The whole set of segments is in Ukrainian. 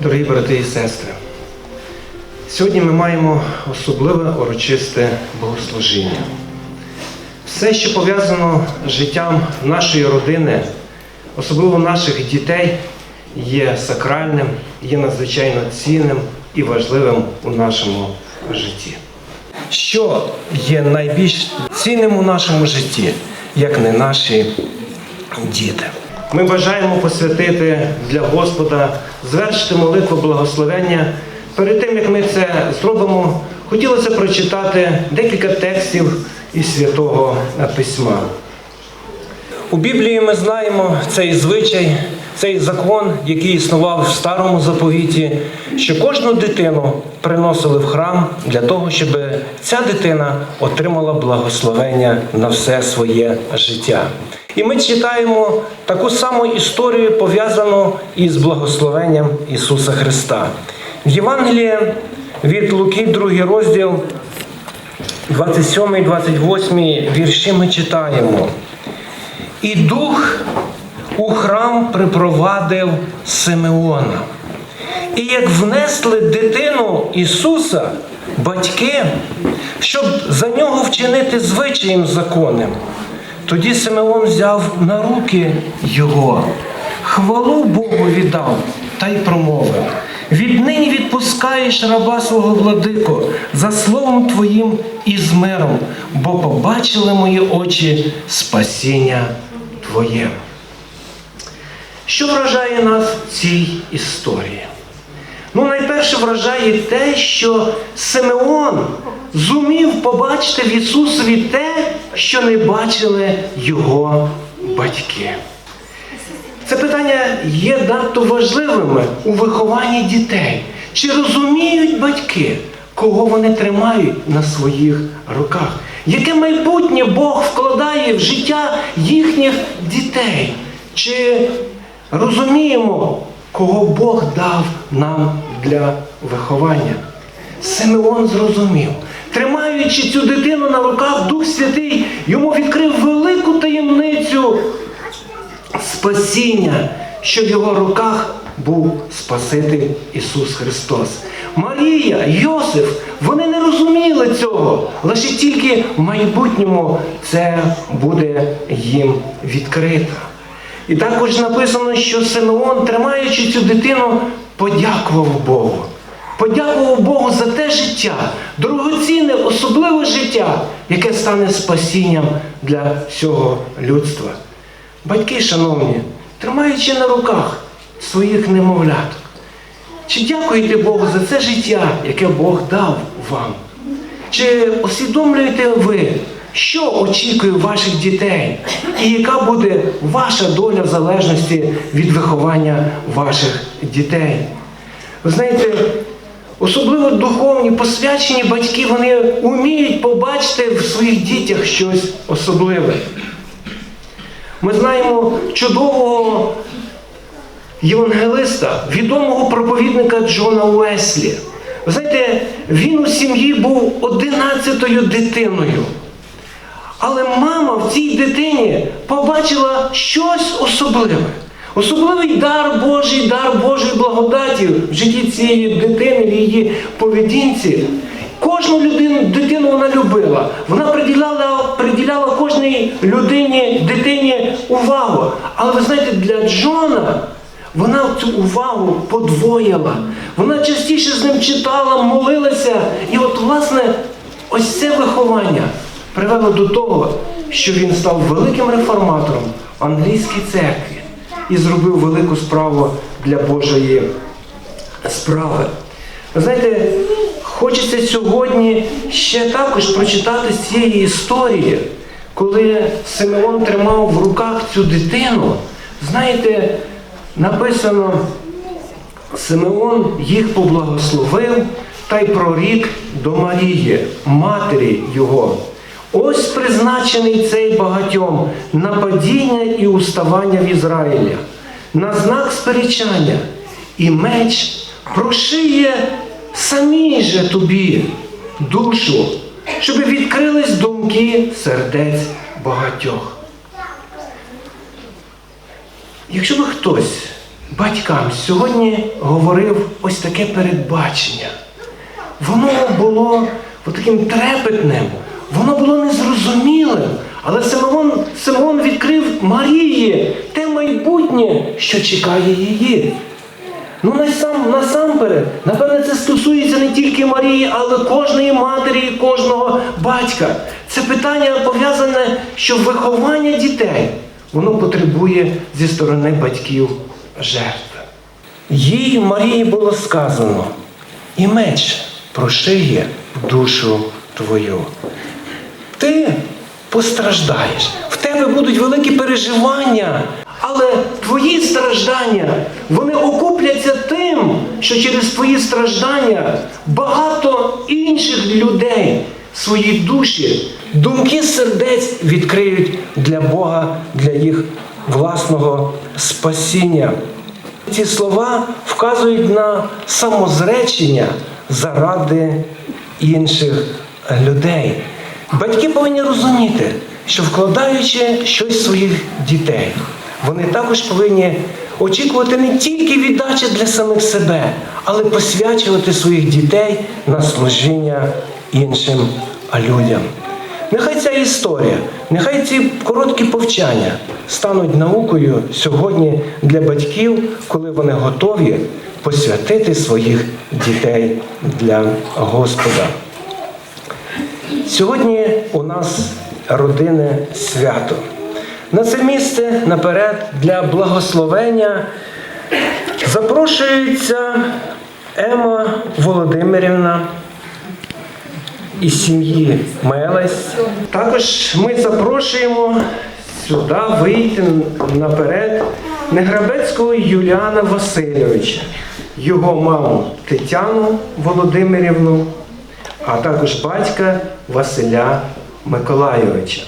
Дорогі брати і сестри, сьогодні ми маємо особливе урочисте богослужіння. Все, що пов'язано з життям нашої родини, особливо наших дітей, є сакральним, є надзвичайно цінним і важливим у нашому житті. Що є найбільш цінним у нашому житті, як не наші діти? Ми бажаємо посвятити для Господа, звершити молитву благословення. Перед тим, як ми це зробимо, хотілося прочитати декілька текстів із Святого Письма. У Біблії ми знаємо цей звичай, цей закон, який існував в старому заповіті, що кожну дитину приносили в храм для того, щоб ця дитина отримала благословення на все своє життя. І ми читаємо таку саму історію, пов'язану із благословенням Ісуса Христа. В Євангелії від Луки, 2 розділ, 27, 28 вірші ми читаємо. І дух у храм припровадив Симеона. І як внесли дитину Ісуса, батьки, щоб за нього вчинити звичаєм законним, тоді Симеон взяв на руки його, хвалу Богу віддав та й промовив. Віднині відпускаєш раба свого владико за словом Твоїм і з миром, бо побачили мої очі спасіння Твоє. Що вражає нас в цій історії? Ну, найперше вражає те, що Симеон зумів побачити в Ісусові те, що не бачили його батьки. Це питання є надто важливими у вихованні дітей. Чи розуміють батьки, кого вони тримають на своїх руках? Яке майбутнє Бог вкладає в життя їхніх дітей? Чи розуміємо, кого Бог дав нам для виховання? Симеон зрозумів. Тримаючи цю дитину на руках, Дух Святий йому відкрив велику таємницю спасіння, що в його руках був Спаситель Ісус Христос. Марія, Йосиф, вони не розуміли цього, лише тільки в майбутньому це буде їм відкрито. І також написано, що Симеон, тримаючи цю дитину, подякував Богу. Подякував Богу за те життя, дорогоцінне, особливе життя, яке стане спасінням для всього людства. Батьки, шановні, тримаючи на руках своїх немовляток, чи дякуєте Богу за це життя, яке Бог дав вам? Чи усвідомлюєте ви, що очікує ваших дітей, і яка буде ваша доля в залежності від виховання ваших дітей? Ви знаєте, особливо духовні, посвячені батьки, вони вміють побачити в своїх дітях щось особливе. Ми знаємо чудового євангелиста, відомого проповідника Джона Уеслі. Ви знаєте, він у сім'ї був одинадцятою дитиною. Але мама в цій дитині побачила щось особливе. Особливий дар Божий, дар Божої благодаті в житті цієї дитини, в її поведінці. Кожну людину, дитину вона любила. Вона приділяла, приділяла кожній людині, дитині увагу. Але ви знаєте, для Джона вона цю увагу подвоїла. Вона частіше з ним читала, молилася. І от, власне, ось це виховання привело до того, що він став великим реформатором в англійській церкві і зробив велику справу для Божої справи. Ви знаєте, хочеться сьогодні ще також прочитати з цієї історії, коли Симеон тримав в руках цю дитину. Знаєте, написано, Симеон їх поблагословив та й прорік до Марії, матері його. Ось призначений цей багатьом на падіння і уставання в Ізраїля, на знак сперечання, і меч прошиє самій же тобі душу, щоб відкрились думки сердець багатьох. Якщо би хтось батькам сьогодні говорив ось таке передбачення. Воно було таким трепетним, воно було незрозумілим. Але Симеон, Симеон відкрив Марії те майбутнє, що чекає її. Ну, насам, насамперед, напевне, це стосується не тільки Марії, але кожної матері і кожного батька. Це питання пов'язане, що виховання дітей воно потребує зі сторони батьків жертви. Їй Марії було сказано, і меч прошиє душу твою. Ти постраждаєш, в тебе будуть великі переживання, але твої страждання вони окупляться тим, що через твої страждання багато інших людей свої душі, думки сердець відкриють для Бога, для їх власного спасіння. Ці слова вказують на самозречення заради інших людей. Батьки повинні розуміти, що вкладаючи щось в своїх дітей, вони також повинні очікувати не тільки віддачі для самих себе, але посвячувати своїх дітей на служіння іншим людям. Нехай ця історія, нехай ці короткі повчання стануть наукою сьогодні для батьків, коли вони готові посвятити своїх дітей для Господа. Сьогодні у нас родинне свято. На це місце наперед для благословення запрошується Ема Володимирівна із сім'ї Мелесь. Також ми запрошуємо сюди вийти наперед Неграбецького Юліана Васильовича, його маму Тетяну Володимирівну, а також батька Василя Миколайовича.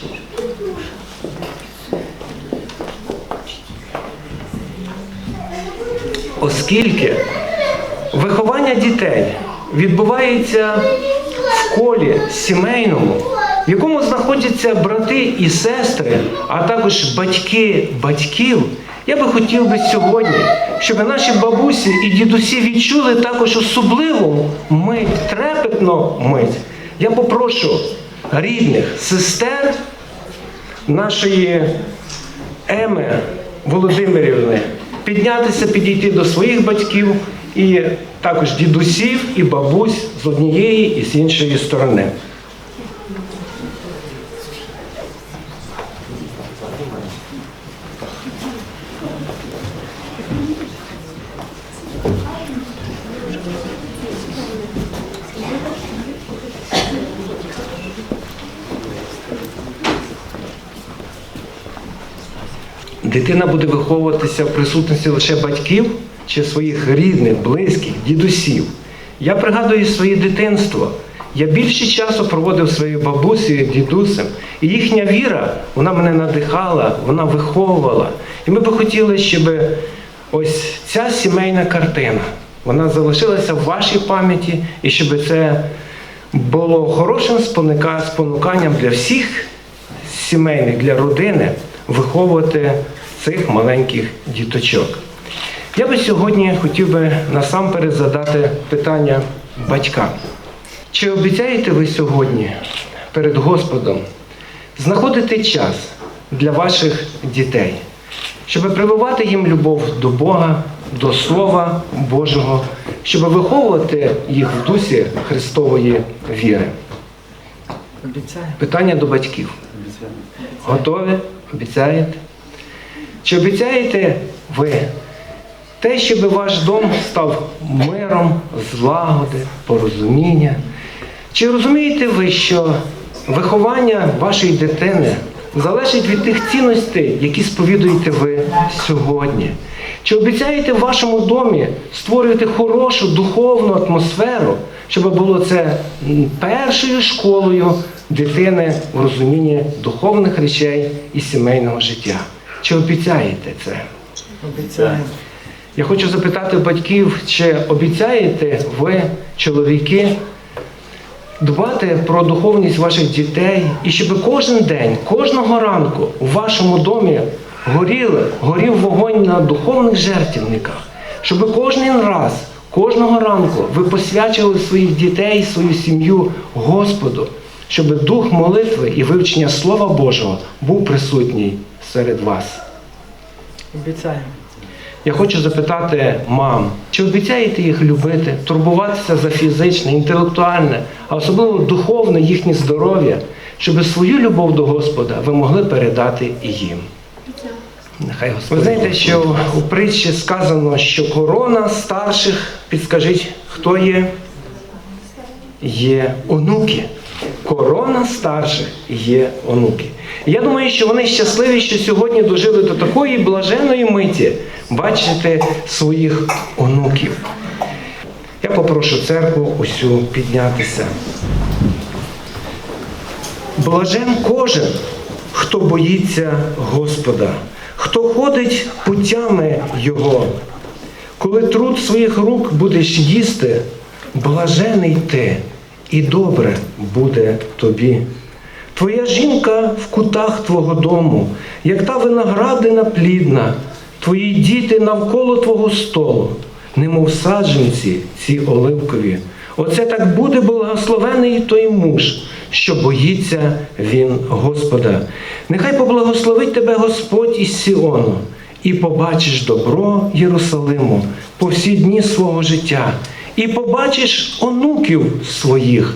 Оскільки виховання дітей відбувається в колі сімейному, в якому знаходяться брати і сестри, а також батьки батьків, я би хотів би сьогодні, щоб наші бабусі і дідусі відчули також особливу мить, трепетну мить. Я попрошу рідних сестер нашої Еми Володимирівни піднятися, підійти до своїх батьків і також дідусів і бабусь з однієї і з іншої сторони. Дитина буде виховуватися в присутності лише батьків чи своїх рідних, близьких, дідусів. Я пригадую своє дитинство. Я більше часу проводив своєю бабусею, дідусем. І їхня віра, вона мене надихала, вона виховувала. І ми би хотіли, щоб ось ця сімейна картина, вона залишилася в вашій пам'яті, і щоб це було хорошим спонука- спонуканням для всіх сімейних, для родини виховувати цих маленьких діточок. Я би сьогодні хотів би насамперед задати питання батькам. Чи обіцяєте ви сьогодні перед Господом знаходити час для ваших дітей, щоб прививати їм любов до Бога, до Слова Божого, щоб виховувати їх в дусі Христової віри? Обіцяю. Питання до батьків. Готові? Обіцяєте? Чи обіцяєте ви те, щоб ваш дом став миром, злагоди, порозуміння? Чи розумієте ви, що виховання вашої дитини залежить від тих цінностей, які сповідуєте ви сьогодні? Чи обіцяєте в вашому домі створювати хорошу духовну атмосферу, щоб було це першою школою дитини в розумінні духовних речей і сімейного життя? Чи обіцяєте це? Обіцяю. Я хочу запитати батьків, чи обіцяєте ви, чоловіки, дбати про духовність ваших дітей і щоб кожен день, кожного ранку у вашому домі горіли, горів вогонь на духовних жертвенниках, щоб кожен раз, кожного ранку ви посвячували своїх дітей, свою сім'ю Господу, щоб дух молитви і вивчення Слова Божого був присутній серед вас. Обіцяємо. Я хочу запитати мам, чи обіцяєте їх любити, турбуватися за фізичне, інтелектуальне, а особливо духовне їхнє здоров'я, щоб свою любов до Господа ви могли передати і їм? Нехай Господь. Ви знаєте, що у притчі сказано, що корона старших, підскажіть, хто є? Є онуки. Корона старших є онуки. Я думаю, що вони щасливі, що сьогодні дожили до такої блаженої миті бачити своїх онуків. Я попрошу церкву усю піднятися. Блажен кожен, хто боїться Господа, хто ходить путями Його. Коли труд своїх рук будеш їсти, блажений ти, і добре буде тобі. Твоя жінка в кутах твого дому, як та виноградина плідна, твої діти навколо твого столу, немов саджанці ці оливкові. Оце так буде благословений той муж, що боїться він Господа. Нехай поблагословить тебе Господь із Сіону, і побачиш добро Єрусалиму по всі дні свого життя, і побачиш онуків своїх,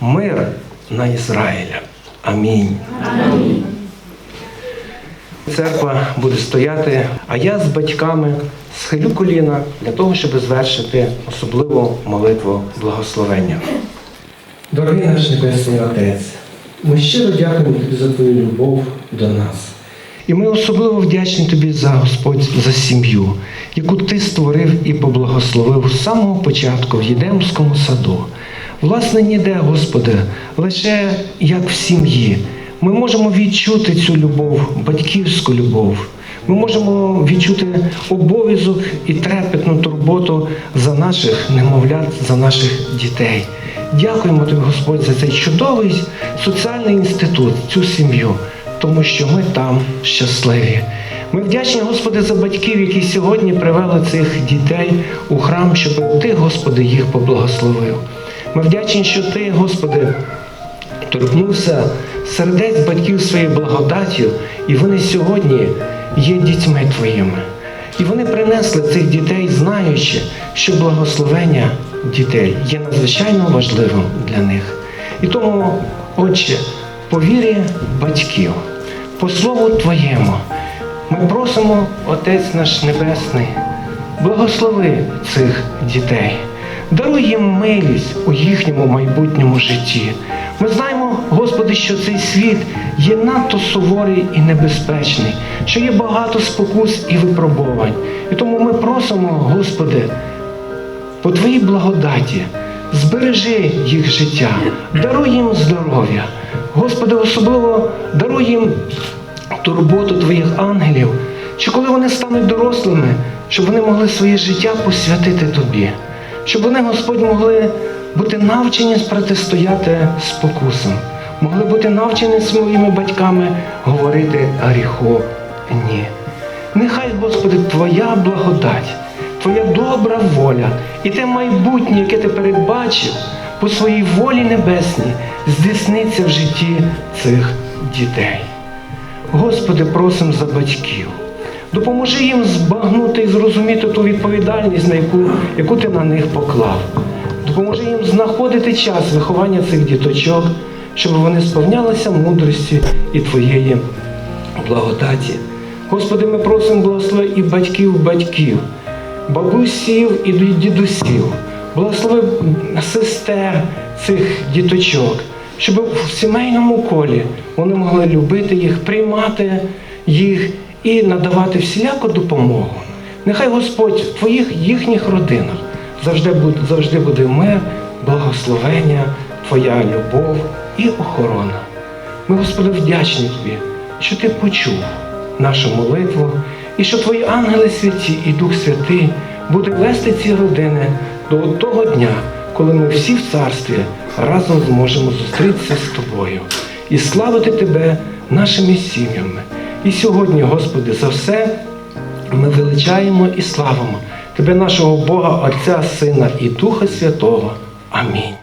мир на Ізраїля. Амінь. Церква буде стояти, а я з батьками схилю коліна для того, щоб звершити особливу молитву благословення. Дорогий наш Небесний Отець, ми щиро дякуємо Тобі за Твою любов до нас. І ми особливо вдячні Тобі за Господь за сім'ю, яку Ти створив і поблагословив з самого початку в Єдемському саду. Власне, ніде, Господи, лише як в сім'ї. Ми можемо відчути цю любов, батьківську любов. Ми можемо відчути обов'язок і трепетну турботу за наших немовлят, за наших дітей. Дякуємо тобі, Господь, за цей чудовий соціальний інститут, цю сім'ю, тому що ми там щасливі. Ми вдячні, Господи, за батьків, які сьогодні привели цих дітей у храм, щоб Ти, Господи, їх поблагословив. Ми вдячні, що Ти, Господи, торкнувся сердець батьків своєю благодаттю, і вони сьогодні є дітьми Твоїми. І вони принесли цих дітей, знаючи, що благословення дітей є надзвичайно важливим для них. І тому, Отче, по вірі батьків, по слову Твоєму, ми просимо, Отець наш Небесний, благослови цих дітей. Даруй їм милість у їхньому майбутньому житті. Ми знаємо, Господи, що цей світ є надто суворий і небезпечний, що є багато спокус і випробувань. І тому ми просимо, Господи, по Твоїй благодаті, збережи їх життя, даруй їм здоров'я. Господи, особливо даруй їм турботу Твоїх ангелів, що коли вони стануть дорослими, щоб вони могли своє життя посвятити Тобі, щоб вони, Господь, могли бути навчені протистояти спокусам, могли бути навчені своїми батьками говорити гріху ні. Нехай, Господи, Твоя благодать, Твоя добра воля і те майбутнє, яке ти передбачив по своїй волі небесній, здійсниться в житті цих дітей. Господи, просимо за батьків. Допоможи їм збагнути і зрозуміти ту відповідальність, на яку, яку ти на них поклав. Допоможи їм знаходити час виховання цих діточок, щоб вони сповнялися мудрості і Твоєї благодаті. Господи, ми просимо благослови і батьків, батьків, бабусів і дідусів, благослови сестер цих діточок, щоб в сімейному колі вони могли любити їх, приймати їх і надавати всіляку допомогу. Нехай Господь в твоїх їхніх родинах завжди буде, завжди буде мир, благословення, Твоя любов і охорона. Ми, Господи, вдячні Тобі, що Ти почув нашу молитву і що Твої ангели святі і Дух Святий буде вести ці родини до того дня, коли ми всі в царстві разом зможемо зустрітися з Тобою і славити Тебе нашими сім'ями, І сьогодні, Господи, за все ми величаємо і славимо Тебе, нашого Бога, Отця, Сина і Духа Святого. Амінь.